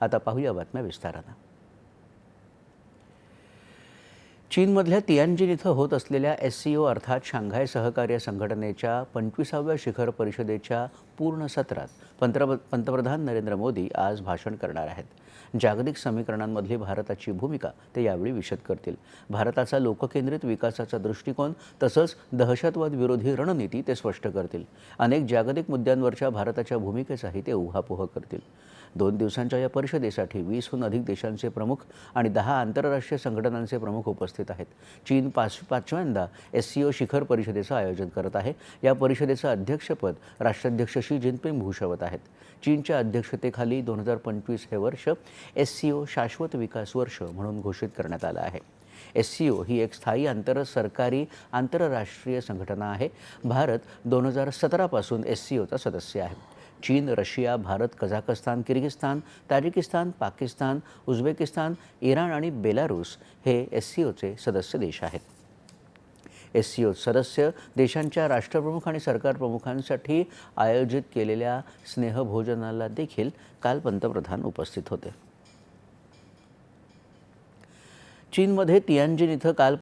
आता पाहूया बातम्या विस्तारानं. चीनमधल्या तियानजिन इथं होत असलेल्या एस सी ओ अर्थात शांघाय सहकार्य संघटनेच्या पंचवीसाव्या शिखर परिषदेच्या पूर्ण सत्रात पंतप्रभ पंतप्रधान नरेंद्र मोदी आज भाषण करणार आहेत. जागतिक समीकरणांमधली भारताची भूमिका ते यावेळी विशद करतील. भारताचा लोककेंद्रित विकासाचा दृष्टिकोन तसंच दहशतवाद विरोधी रणनीती ते स्पष्ट करतील. अनेक जागतिक मुद्द्यांवरच्या भारताच्या भूमिकेचाही ते उहापोह करतील. दोन दिवसांच्या या परिषदेसाठी वीसहून अधिक देशांचे प्रमुख आणि दहा आंतरराष्ट्रीय संघटनांचे प्रमुख उपस्थित आहेत. चीन पाच पाचव्यांदा एस सी ओ शिखर परिषदेचं आयोजन करत आहे. या परिषदेचं अध्यक्षपद राष्ट्राध्यक्ष शी जिनपिंग भूषवत आहेत. चीनच्या अध्यक्षतेखाली दोन हजार पंचवीस हे वर्ष एस सी ओ शाश्वत विकास वर्ष म्हणून घोषित करण्यात आलं आहे. एस सी ओ ही एक स्थायी आंतर सरकारी आंतरराष्ट्रीय संघटना आहे. भारत दोन हजार सतरापासून एस सी ओचा सदस्य आहे. चीन Russia Bharat Kazakhstan Kyrgyzstan Tajikistan Pakistan Uzbekistan Iran आणि बेलारूस हे एस सी ओचे सदस्य देश आहेत. एस सी ओ सदस्य देशांच्या राष्ट्रप्रमुख आणि सरकार प्रमुखांसाठी आयोजित केलेल्या स्नेहभोजनाला देखील काल पंतप्रधान उपस्थित होते. चीनमध्ये तियांजिन इथं काल